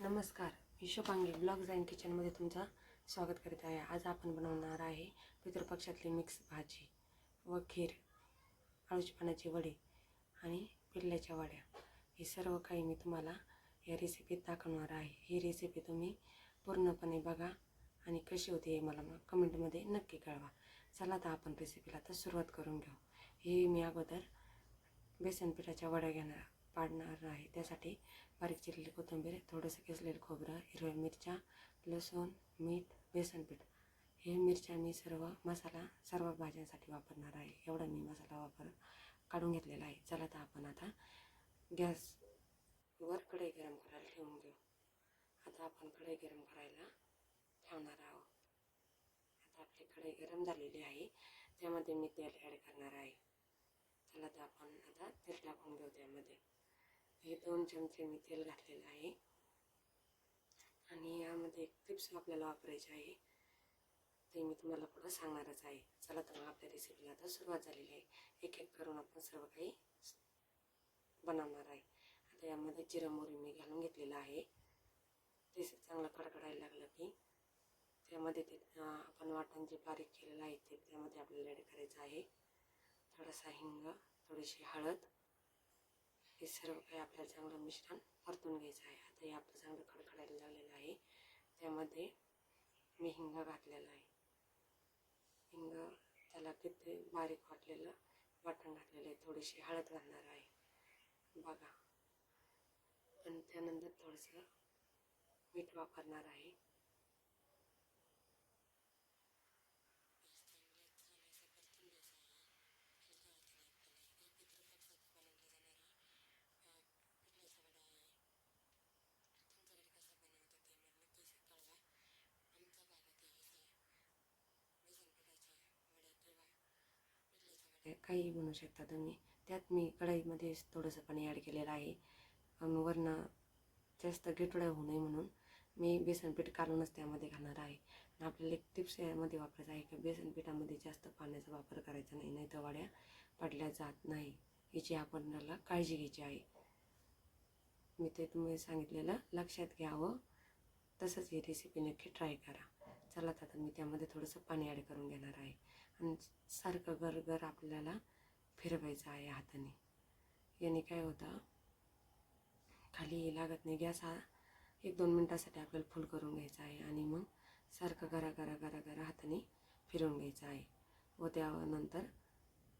नमस्कार मी Shubhangi blogs and किचनमध्ये तुमचं स्वागत करीत आहे. आज आपण बनवणार आहे पितृपक्षातली मिक्स भाजी व खीर आळूची पानाची वडी आणि पिल्ल्याच्या वड्या. हे सर्व काही मी तुम्हाला या रेसिपीत दाखवणार आहे. ही रेसिपी तुम्ही पूर्णपणे बघा आणि कशी होती हे मला मग कमेंटमध्ये नक्की कळवा. चला तर आपण रेसिपीला तर सुरुवात करून घेऊ. हे मी अगोदर बेसन पिठाच्या वड्या घेणार पाडणार आहे. त्यासाठी बारीक चिरलेली कोथिंबीर थोडंसं किसलेलं खोबरं हिरव्या मिरच्या लसूण मीठ बेसन पीठ. हे मिरच्या मी सर्व मसाला सर्व भाज्यांसाठी वापरणार आहे. एवढा मी मसाला वापर काढून घेतलेला आहे. चला तर आपण आता गॅसवर कढई गरम करायला ठेवून घेऊ. आता आपण कढई गरम करायला ठेवणार आहोत. आता आपली कढई गरम झालेली आहे. त्यामध्ये मी तेल ॲड करणार आहे. चला तर आपण आता तेल टाकून घेऊ त्यामध्ये. हे दोन चमचे मी तेल घातलेलं आहे. आणि यामध्ये एक टिप्स आपल्याला वापरायची आहे. ते मी तुम्हाला पुढं सांगणारच आहे. चला तर मग आपल्या रेसिपीला आता सुरुवात झालेली आहे. एक एक करून आपण सर्व काही बनवणार आहे. आता यामध्ये जिरं मोरी मी घालून घेतलेलं आहे. ते चांगलं कडकडायला लागलं की त्यामध्ये ते आपण वाटण जे बारीक केलेलं आहे ते त्यामध्ये आपल्याला ॲड करायचं आहे. थोडासा हिंग थोडीशी हळद हे सर्व काही आपल्याला चांगलं मिश्रण परतून घ्यायचं आहे. आता हे आपलं चांगलं खडखडायला लागलेलं आहे. त्यामध्ये मी हिंग घातलेला आहे. हिंग त्याला किती बारीक वाटलेलं वाटण घातलेलं आहे. थोडीशी हळद घालणार आहे. बघा. आणि त्यानंतर थोडंसं मीठ वापरणार आहे. काही बनवू शकता तुम्ही. त्यात मी कढईमध्ये थोडंसं पाणी ॲड केलेलं आहे. आणि वरनं जास्त गेटोड्या होऊ नये म्हणून मी बेसन पीठ काढूनच त्यामध्ये घालणार आहे. आणि आपल्याला एक टिप्स यामध्ये वापरायचं आहे की बेसन पिठामध्ये जास्त पाण्याचा वापर करायचा नाही नाही तर वड्या पडल्या जात नाही याची आपल्याला काळजी घ्यायची आहे. मी ते तुम्ही सांगितलेलं लक्षात घ्यावं. तसंच ही रेसिपी नक्की ट्राय करा. चला तर आता मी त्यामध्ये थोडंसं पाणी ॲड करून घेणार आहे. आणि सारखं गरगर आपल्याला फिरवायचं आहे हाताने. याने काय होतं? खाली लागत नाही. गॅस हा एक दोन मिनटासाठी आपल्याला फुल करून घ्यायचा आहे आणि मग सारखं गरा गरा गरा गरा हाताने फिरवून घ्यायचं आहे. व त्यानंतर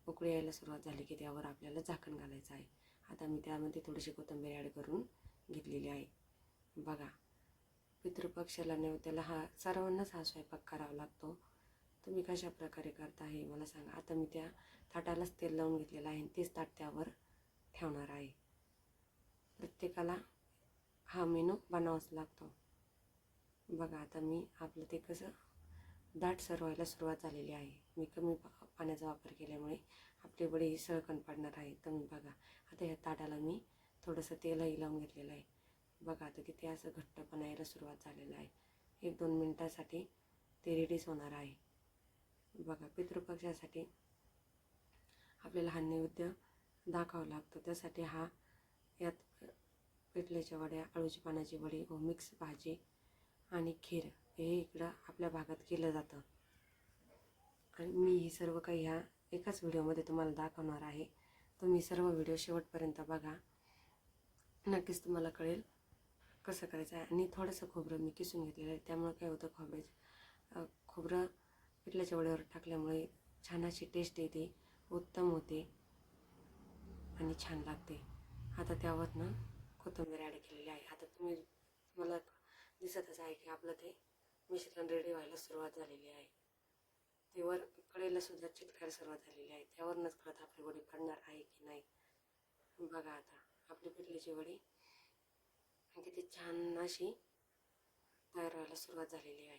उकळी यायला सुरुवात झाली की त्यावर आपल्याला झाकण घालायचं आहे. आता मी त्यामध्ये थोडीशी कोथिंबीर ॲड करून घेतलेली आहे. बघा पितृपक्षाला त्याला हा सर्वांनाच हा स्वयंपाक करावा लागतो. तुम्ही कशा प्रकारे करता हे मला सांगा. आता मी त्या ताटालाच तेल लावून घेतलेलं आहे आणि तेच ताट त्यावर ठेवणार आहे. प्रत्येकाला हा मेनू बनावाच लागतो. बघा आता मी आपलं ते कसं दाट सरवायला सुरुवात झालेली आहे. मी कमी पा- पाण्याचा वापर केल्यामुळे आपले वडी ही सळकण पडणार आहे. तर मी बघा आता ह्या ताटाला मी थोडंसं तेलही लावून घेतलेलं आहे. बघा आता किती असं घट्ट बनायला सुरुवात झालेलं आहे. एक दोन मिनटासाठी ते रेडीच होणार आहे. बघा पितृपक्षासाठी आपल्याला हा नैवेद्य दाखवावं लागतं. त्यासाठी हा यात पिठल्याच्या वड्या अळूची पानाची वडी व मिक्स भाजी आणि खीर हे इकडं आपल्या भागात केलं जातं. आणि मी हे सर्व काही ह्या एकाच व्हिडिओमध्ये तुम्हाला दाखवणार आहे. तुम्ही सर्व व्हिडिओ शेवटपर्यंत बघा. नक्कीच तुम्हाला कळेल कसं करायचं आहे. आणि थोडंसं खोबरं मी किसून घेतलेलं आहे. त्यामुळे काय होतं खोबऱ्याचं खोबरं पिठल्याच्या वड्यावर टाकल्यामुळे छान अशी टेस्ट येते उत्तम होते आणि छान लागते. आता त्यावरनं कोथिंबीर ॲड केलेली आहे. आता तुम्ही मला दिसतच आहे की आपलं ते मिश्रण रेडी व्हायला सुरुवात झालेली आहे. ते वर कडेला सुद्धा चिटकायला सुरुवात झालेली आहे. त्यावरनंच कळत आपली वडी पडणार आहे की नाही बघा आता. आपली पिठलीची वडी किती छान अशी तयार व्हायला सुरुवात झालेली आहे.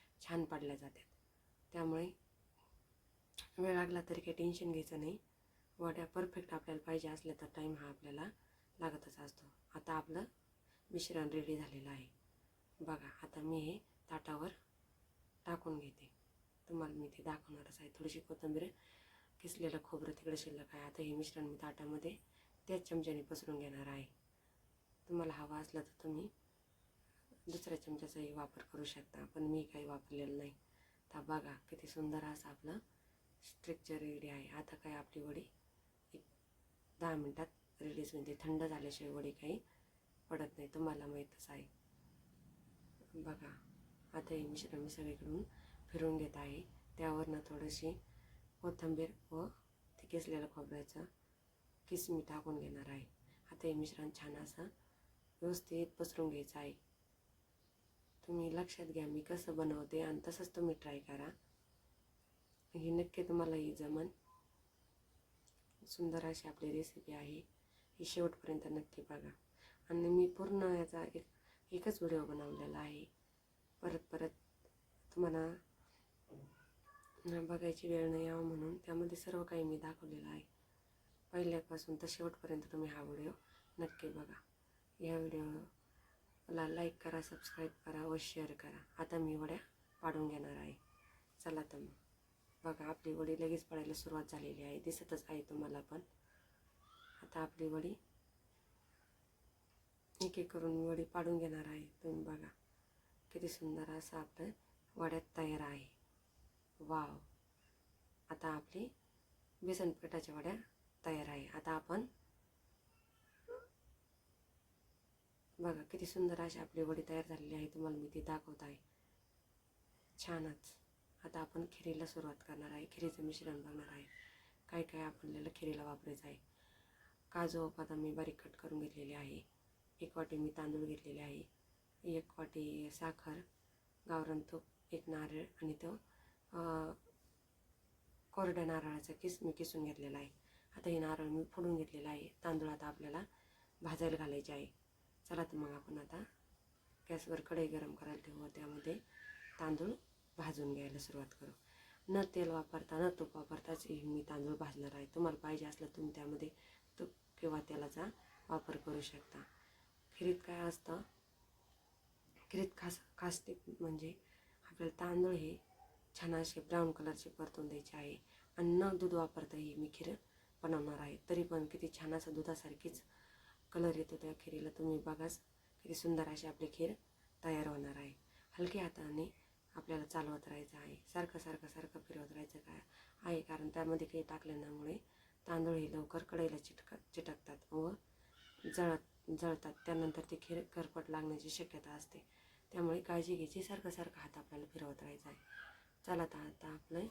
छान पाडल्या जातात. त्यामुळे वेळ लागला तरी काही टेन्शन घ्यायचं नाही. वड्या परफेक्ट आपल्याला पाहिजे असल्या तर टाईम हा आपल्याला लागतच असतो. आता आपलं मिश्रण रेडी झालेलं आहे. बघा आता मी हे ताटावर टाकून घेते. तुम्हाला मी ते दाखवणारच आहे. थोडीशी कोथिंबीर किसलेलं खोबरं तिकडे शिल्लक आहे. आता हे मिश्रण मी ताटामध्ये त्याच चमच्याने पसरून घेणार आहे. तुम्हाला हवा असला तर तुम्ही दुसऱ्या चमच्याचाही वापर करू शकता. पण मी काही वापरलेलं नाही. तर बघा किती सुंदर असं आपलं स्ट्रक्चर रेडी आहे. आता काय आपली वडी एक दहा मिनटात रिलीज म्हणजे थंड झाल्याशिवाय वडी काही पडत नाही. तुम्हाला माहीतच आहे. बघा आता हे मिश्रण मी सगळीकडून फिरून घेत आहे. त्यावरनं थोडीशी कोथिंबीर व ते किसलेलं खोबऱ्याचं किस मी टाकून घेणार आहे. आता हे मिश्रण छान असं व्यवस्थित पसरून घ्यायचं आहे. तुम्ही लक्षात घ्या मी कसं बनवते आणि तसंच तुम्ही ट्राय करा. ही नक्की तुम्हाला ही जमन. सुंदर अशी आपली रेसिपी आहे. ही शेवटपर्यंत नक्की बघा. आणि मी पूर्ण याचा एक एकच व्हिडिओ बनवलेला आहे. परत परत तुम्हाला बघायची वेळ नाही यावं म्हणून त्यामध्ये सर्व काही मी दाखवलेलं आहे. पहिल्यापासून तर शेवटपर्यंत तुम्ही हा व्हिडिओ नक्की बघा. या व्हिडिओ मला लाईक करा सबस्क्राईब करा व शेअर करा. आता मी वड्या पाडून घेणार आहे. चला तर मग. बघा आपली वडी लगेच पडायला सुरुवात झालेली आहे. दिसतच आहे तुम्हाला पण. आता आपली वडी एक एक करून मी वडी पाडून घेणार आहे. तुम्ही बघा किती सुंदर असं आपलं वड्यात तयार आहे. वाव आता आपली बेसन पिठाच्या वड्या तयार आहे. आता आपण बघा किती सुंदर अशी आपली वडी तयार झालेली आहे. तुम्हाला मी ती दाखवत आहे. छानच. आता आपण खिरीला सुरुवात करणार आहे. खिरीचं मिश्रण बघणार आहे. काय काय आपल्याला खिरीला वापरायचं आहे. काजू बदाम मी बारीक कट करून घेतलेले आहे. एक वाटी मी तांदूळ घेतलेले आहे. एक वाटी साखर गावरान तूप एक नारळ आणि तो कोरड्या नारळाचा किस मी किसून घेतलेला आहे. आता हे नारळ मी फोडून घेतलेला आहे. तांदूळ आता आपल्याला भाजायला घालायचे आहे. चला तर मग आपण आता गॅसवर कढई गरम करायला ठेवू. त्यामध्ये तांदूळ भाजून घ्यायला सुरुवात करू. न तेल वापरता न तूप वापरताच मी तांदूळ भाजणार आहे तुम्हाला पाहिजे असलं तुम्ही त्यामध्ये तूप किंवा तेलाचा वापर करू शकता. खिरीत काय असतं? खिरीत खास खास टिप म्हणजे आपल्याला तांदूळ हे छान असे ब्राऊन कलरचे परतून द्यायचे आहे. आणि न दूध वापरता ही मी खीर बनवणार आहे. तरी पण किती छान असं दुधासारखीच कलर येतो त्या खिरीला तुम्ही बघाच किती सुंदर अशी आपली खीर तयार होणार आहे. हलक्या हाताने आपल्याला चालवत राहायचं आहे. सारखं सारखं सारखं फिरवत राहायचं काय आहे. कारण त्यामध्ये काही टाकल्यामुळे तांदूळ हे लवकर कढईला चिटक चिटकतात व जळत जळतात. त्यानंतर ती खीर करपट लागण्याची शक्यता असते. त्यामुळे काळजी घ्यायची. सारखं सारखं हात आपल्याला फिरवत राहायचं आहे. चला तर आता आपलं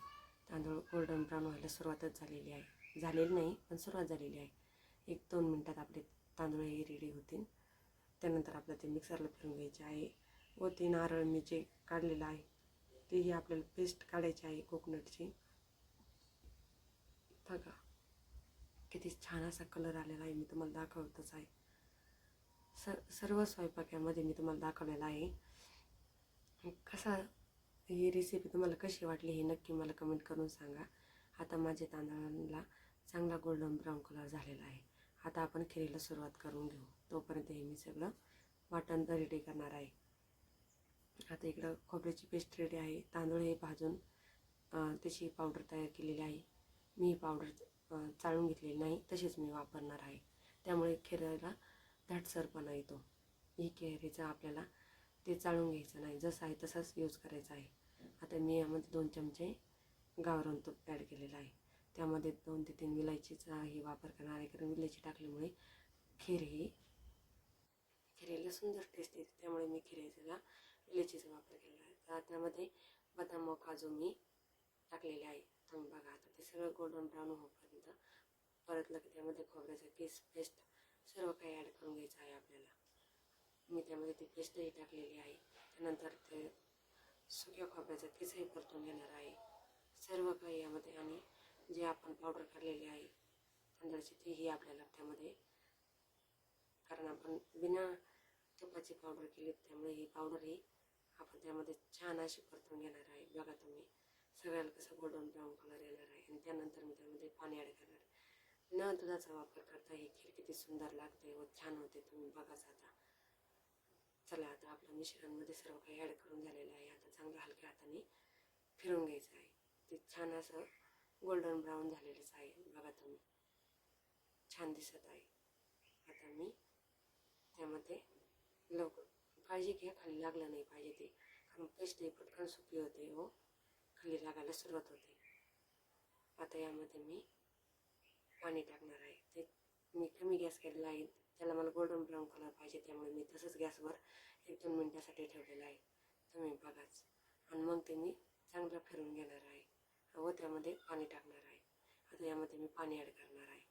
तांदूळ गोल्डन ब्राऊन व्हायला सुरुवातच झालेली आहे. झालेली नाही पण सुरुवात झालेली आहे. एक दोन मिनटात आपले तांदूळ हे रेडी होतील. त्यानंतर आपल्याला ते मिक्सरला फिरून घ्यायचे आहे. व ते नारळ मी जे काढलेलं आहे तेही आपल्याला पेस्ट काढायची आहे कोकोनटची बघा किती छान असा कलर आलेला आहे. मी तुम्हाला दाखवतच आहे. स सर्व स्वयंपाक्यामध्ये मी तुम्हाला दाखवलेला आहे. कसा ही रेसिपी तुम्हाला कशी वाटली हे नक्की मला कमेंट करून सांगा. आता माझ्या तांदळाला चांगला गोल्डन ब्राऊन कलर झालेला आहे. आता आपण खिरीला सुरुवात करून घेऊ. तोपर्यंत हे मी सगळं वाटण रेडी करणार आहे. आता इकडं खोबऱ्याची पेस्ट रेडी आहे. तांदूळ हे भाजून त्याची पावडर तयार केलेली आहे. मी ही पावडर चाळून घेतलेली नाही. तशीच मी वापरणार आहे. त्यामुळे खिऱ्याला धाटसरपणा येतो. ही खिरीचं आपल्याला ते चाळून घ्यायचं नाही. जसं आहे तसंच यूज करायचं आहे. आता मी यामध्ये दोन चमचे गावरान तूप ॲड केलेलं आहे. त्यामध्ये दोन ते तीन विलायचीचा हे वापर करणार आहे कारण विलायची टाकल्यामुळे खीर ही खिरीला सुंदर टेस्ट येते त्यामुळे मी खिरीला विलायचीचा वापर केलेला आहे. तर त्यामध्ये बदाम व काजू मी टाकलेले आहे. तुम्ही बघा आता ते सगळं गोल्डन ब्राऊन होईपर्यंत परतलं की त्यामध्ये खोबऱ्याचा केस पेस्ट सर्व काही ॲड करून घ्यायचं आहे आपल्याला. मी त्यामध्ये ती पेस्टही टाकलेली आहे. त्यानंतर ते सुक्या खोबऱ्याचा केसही परतून घेणार आहे. सर्व काही यामध्ये आणि जे आपण पावडर केलेली आहे तांदळाची तीही आपल्याला त्यामध्ये. कारण आपण बिना तुपाची पावडर केली त्यामुळे ही पावडर ही आपण त्यामध्ये छान अशी परतून घेणार आहे. बघा तुम्ही सगळ्याला कसं गोल्डन ब्राऊन कलर येणार आहे. आणि त्यानंतर मी त्यामध्ये पाणी ॲड करणार. आहे. न दुधाचा वापर करता ही खीर किती सुंदर लागते व छान होते तुम्ही बघाच आता चला आता आपल्या मिश्रणमध्ये सर्व काही ॲड करून झालेलं आहे. आता चांगलं हलक्या हाताने फिरून घ्यायचं आहे. ते छान असं गोल्डन ब्राऊन झालेलंच आहे. बघा तुम्ही. छान दिसत आहे. आता मी त्यामध्ये लवकर काळजी घ्या खाली लागलं नाही पाहिजे ते. कारण पेस्ट ही पटकन सुकी होते व खाली लागायला सुरुवात होते. आता यामध्ये मी पाणी टाकणार आहे. ते मी कमी गॅस केलेला आहे. त्याला मला गोल्डन ब्राऊन कलर पाहिजे त्यामुळे मी तसंच गॅसवर एक दोन मिनटासाठी ठेवलेलं आहे. तुम्ही बघाच. आणि मग ते मी चांगलं फिरून घेणार आहे. व त्यामध्ये पाणी टाकणार आहे. आता यामध्ये मी पाणी ॲड करणार आहे.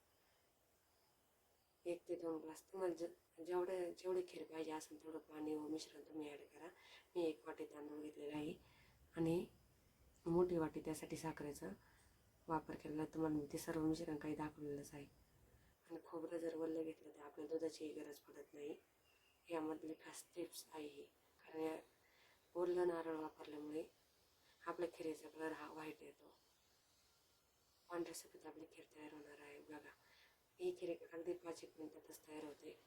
एक ते दोन ग्लास तुम्हाला ज जेवढं जेवढे खीर पाहिजे असेल तेवढं पाणी व मिश्रण तुम्ही ॲड करा. मी एक वाटी तांदूळ घेतलेला आहे. आणि मोठी वाटी त्यासाठी साखरेचा वापर केलेला आहे. तुम्हाला मी ते सर्व मिश्रण काही दाखवलेलंच आहे. आणि खोबरं जर वल्लं घेतलं तर आपल्या दुधाचीही गरज पडत नाही. यामधली खास टिप्स आहे. कारण या नारळ वापरल्यामुळे आपल्या खिरीचा कलर हा व्हाईट येतो पांढऱ्या सफेद आपली खीर तयार होणार आहे. बघा ही खीर अगदी पाच एक मिनिटातच तयार होते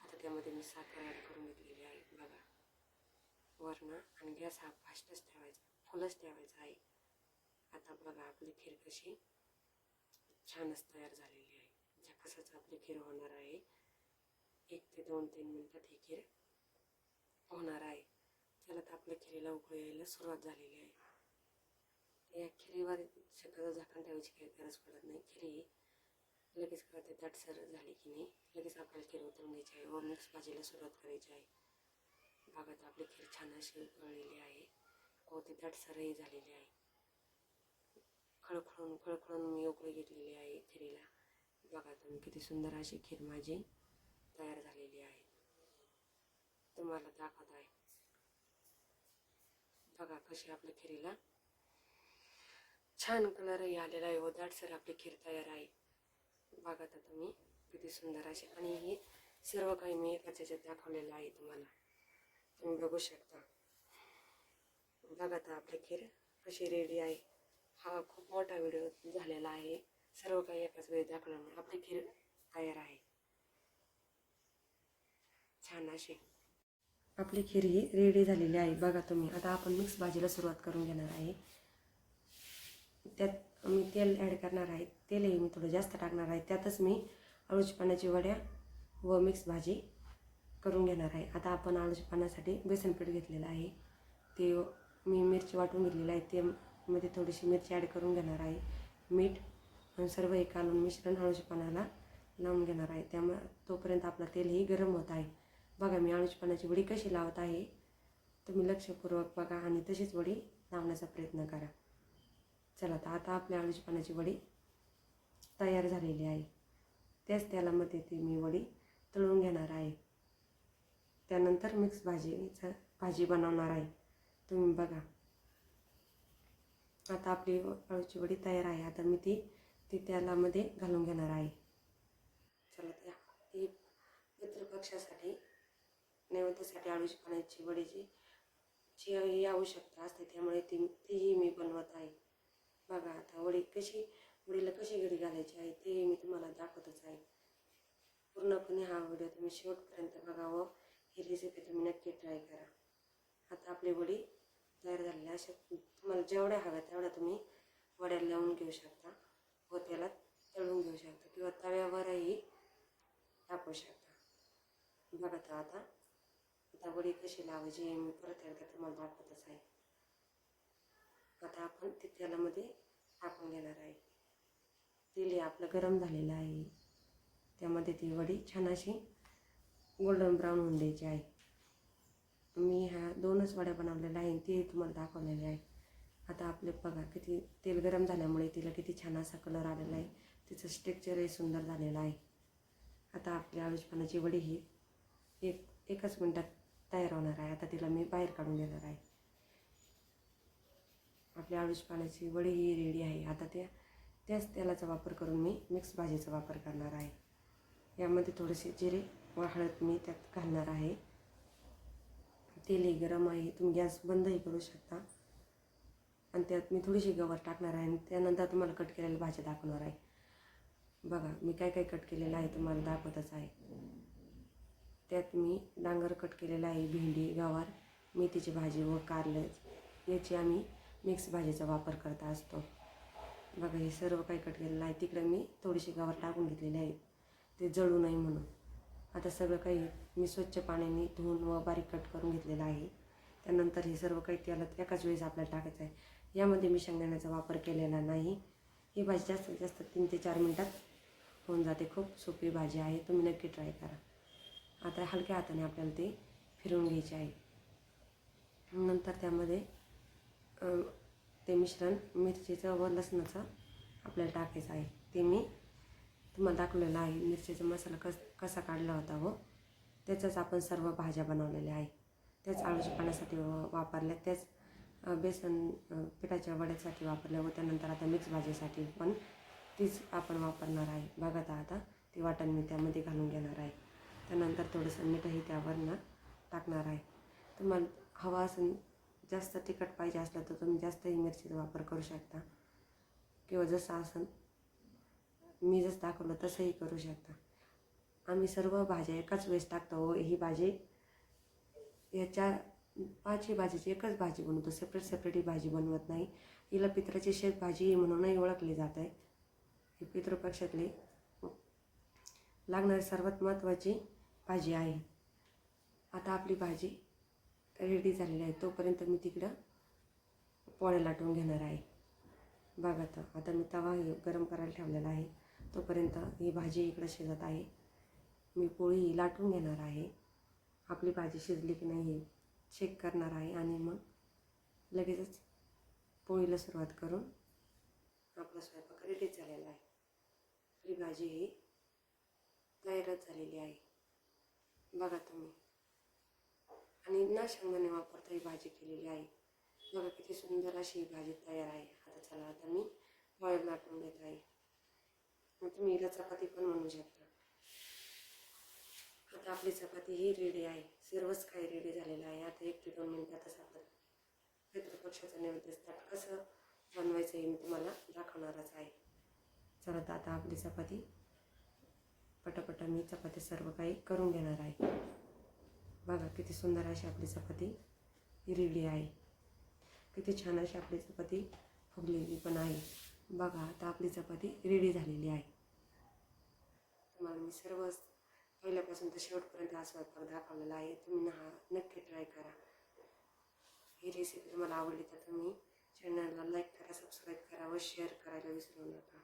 आता त्यामध्ये मी साखर ॲड करून घेतलेली आहे. बघा वरनं आणि गॅस हा फास्टच ठेवायचा फुलच ठेवायचा आहे. आता बघा आपली खीर कशी छानच तयार झालेली आहे. झकासच आपली खीर होणार आहे एक ते दोन तीन मिनटात ही खीर होणार आहे. त्याला तर आपल्या खिरीला उकळी यायला सुरुवात झालेली आहे. या खिरीवर शक्यतो झाकण ठेवायची काही गरज पडत नाही. खिरी लगेच कळते दाटसर झाली की नाही. लगेच आपल्याला खीर उतरून घ्यायची आहे. व मिक्स भाजीला सुरुवात करायची आहे. बघा आपली खीर छान अशी उकळलेली आहे. व ती दाटसरही झालेली आहे. खळखळून खळखळून मी उकळी घेतलेली आहे खिरीला. बघा तुम्ही किती सुंदर अशी खीर माझी तयार झालेली आहे. तुम्हाला दाखवत आहे. बघा कशी आपल्या खिरीला छान कलरही आलेला आहे. हो, व दाटसर आपली खीर तयार आहे. बघा तर तुम्ही किती सुंदर असे आणि हे सर्व काही मी एकाच याच्यात दाखवलेलं आहे तुम्हाला. तुम्ही बघू शकता. बघा तर आपली खीर कशी रेडी आहे. हा खूप मोठा व्हिडिओ झालेला आहे. सर्व काही एकाच वेळी दाखवल्यामुळे आपली खीर तयार आहे. छान अशी. आपली खीर ही रेडी झालेली आहे. बघा तुम्ही आता आपण मिक्स भाजीला सुरुवात करून घेणार आहे. त्यात मी तेल ॲड करणार आहे. तेलही मी थोडं जास्त टाकणार आहे. त्यातच मी आळूची पाण्याची वड्या व मिक्स भाजी करून घेणार आहे. आता आपण आळूच्या पाण्यासाठी बेसन पीठ घेतलेलं आहे. ते मी मिरची वाटून घेतलेलं आहे. ते मध्ये थोडीशी मिरची ॲड करून घेणार आहे. मीठ आणि सर्व हे कालून मिश्रण आळूच्या पाण्याला लावून घेणार आहे. त्यामुळे तोपर्यंत आपलं तेलही गरम होत आहे. बघा मी अळूच्या पाण्याची वडी कशी लावत आहे. तुम्ही लक्षपूर्वक बघा आणि तशीच वडी लावण्याचा प्रयत्न करा. चला तर आता आपल्या अळूची पानाची वडी तयार झालेली आहे. त्याच तेलामध्ये ती मी वडी तळून घेणार आहे. त्यानंतर मिक्स भाजीचं भाजी बनवणार आहे. तुम्ही बघा. आता आपली अळूची वडी तयार आहे. आता मी ती ती तेलामध्ये घालून घेणार आहे. चला त्या ती पितृपक्षासाठी नैवेद्यासाठी अळूची पाण्याची वडीची जी ही आवश्यकता असते त्यामुळे ती तीही मी बनवत आहे. बघा आता वडी कशी वडीला कशी घडी घालायची आहे ते मी तुम्हाला दाखवतच आहे. पूर्णपणे हा व्हिडिओ तुम्ही शेवटपर्यंत बघा व ही रेसिपी तुम्ही नक्की ट्राय करा. आता आपली वडी तयार झालेली अशा तुम्हाला जेवढ्या हव्या तेवढ्या तुम्ही वड्या लावून घेऊ शकता. व त्याला तळून घेऊ शकता किंवा तव्यावरही टाकू शकता. बघा आता आता वडी कशी लावायची हे मी परत एकदा तुम्हाला दाखवतच आहे. आता आपण ते तेलामध्ये टाकून घेणार आहे. तेल हे आपलं गरम झालेलं आहे. त्यामध्ये ती वडी छान अशी गोल्डन ब्राऊन होऊन द्यायची आहे. मी ह्या दोनच वड्या बनवलेल्या आहे ते तुम्हाला दाखवलेले आहे. आता आपले बघा किती तेल गरम झाल्यामुळे तिला किती छान असा कलर आलेला आहे. तिचं स्ट्रक्चरही सुंदर झालेलं आहे. आता आपली आळूची वडी ही एक एकच मिनटात तयार होणार आहे. आता तिला मी बाहेर काढून देणार आहे. आपल्या आळूची पाण्याची वडी ही रेडी आहे. आता त्या त्याच तेलाचा वापर करून मी मिक्स भाजीचा वापर करणार आहे. यामध्ये थोडेसे जिरे व हळद मी त्यात घालणार आहे. तेलही गरम आहे तुम्ही गॅस बंदही करू शकता. आणि त्यात मी थोडीशी गवर टाकणार आहे आणि त्यानंतर तुम्हाला कट केलेल्या भाज्या दाखवणार आहे. बघा मी काय काय कट केलेलं आहे तुम्हाला दाखवतच आहे. त्यात मी डांगर कट केलेला आहे भेंडी गवार मेथीची भाजी व कारलं याची आम्ही मिक्स भाजीचा वापर करत असतो. बघा हे सर्व काही कट केलेलं आहे. तिकडे मी थोडीशी गवार टाकून घेतलेली आहे. ते जळू नये म्हणून. आता सगळं काही मी स्वच्छ पाण्याने धुवून व बारीक कट करून घेतलेलं आहे. त्यानंतर हे सर्व काही त्याला एकाच वेळेस आपल्याला टाकायचं आहे. यामध्ये मी शेंगदाण्याचा वापर केलेला नाही. ही भाजी जास्तीत जास्त तीन ते चार मिनटात होऊन जाते. खूप सोपी भाजी आहे. तुम्ही नक्की ट्राय करा. आता हलक्या हाताने आपल्याला ते फिरवून घ्यायचे आहे. नंतर त्यामध्ये ते मिश्रण मिरचीचं व लसणाचं आपल्याला टाकायचं आहे. ते मी तुम्हाला दाखवलेलं आहे. मिरचीचा मसाला कस कसा काढला होता हो, व त्याचाच आपण सर्व भाज्या बनवलेल्या आहे. त्याच आळूच्या पाण्यासाठी व- वापरल्या त्याच बेसन पिठाच्या वड्यासाठी वापरल्या व त्यानंतर आता मिक्स भाजीसाठी पण तीच आपण वापरणार आहे. बघत आता ती वाटण मी त्यामध्ये घालून घेणार आहे. त्यानंतर थोडंसं मीठही त्यावरनं टाकणार आहे. तुम्हाला हवा असेल जास्त तिखट पाहिजे असलं तर तुम्ही जास्तही मिरचीचा वापर करू शकता. किंवा जसं असेल मी जसं दाखवलं तसंही करू शकता. आम्ही सर्व भाज्या एकाच वेळेस टाकतो हो ही भाजी. याच्या पाचही भाजीची एकच भाजी बनवतो सेपरेट सेपरेट ही भाजी बनवत नाही. हिला पित्राची शेत भाजी म्हणूनही ओळखली जात आहे. ही पितृपक्षातली लागणारी सर्वात महत्त्वाची भाजी आहे. आता आपली भाजी रेडी झालेलं आहे. तोपर्यंत मी तिकडं पोळ्या लाटून घेणार आहे. बघा तर आता मी तवा गरम करायला ठेवलेला आहे. तोपर्यंत ही भाजी इकडं शिजत आहे. मी पोळी लाटून घेणार आहे. आपली भाजी शिजली की नाही चेक करणार आहे आणि मग लगेचच पोळीला सुरुवात करून आपला स्वयंपाक रेडीच झालेला आहे. आपली भाजी ही तयारच झालेली आहे. बघा तुम्ही. आणि न शेंगदाणे वापरता ही भाजी केलेली आहे. बघा किती सुंदर अशी ही भाजी तयार आहे. आता चला आता मी बॉईल लाटून घेत आहे मग तुम्ही हिला चपाती पण म्हणू शकता. आता आपली चपाती ही रेडी आहे. सर्वच काही रेडी झालेलं आहे. आता एक ते दोन मिनिटातच आपण पितृपक्षाचं नैवेद्य ताट कसं बनवायचं हे मी तुम्हाला दाखवणारच आहे. चला तर आता आपली चपाती पटापटा मी चपाती सर्व काही करून घेणार आहे. बघा किती सुंदर अशी आपली चपाती रेडी आहे. किती छान अशी आपली चपाती फुगलेली पण आहे. बघा आता आपली चपाती रेडी झालेली आहे. तुम्हाला मी सर्व पहिल्यापासून तर शेवटपर्यंत हा स्वयंपाक दाखवलेला आहे. तुम्ही हा नक्की ट्राय करा. ही रेसिपी तुम्हाला आवडली तर तुम्ही चॅनलला लाईक करा सबस्क्राईब करा व शेअर करायला विसरू नका.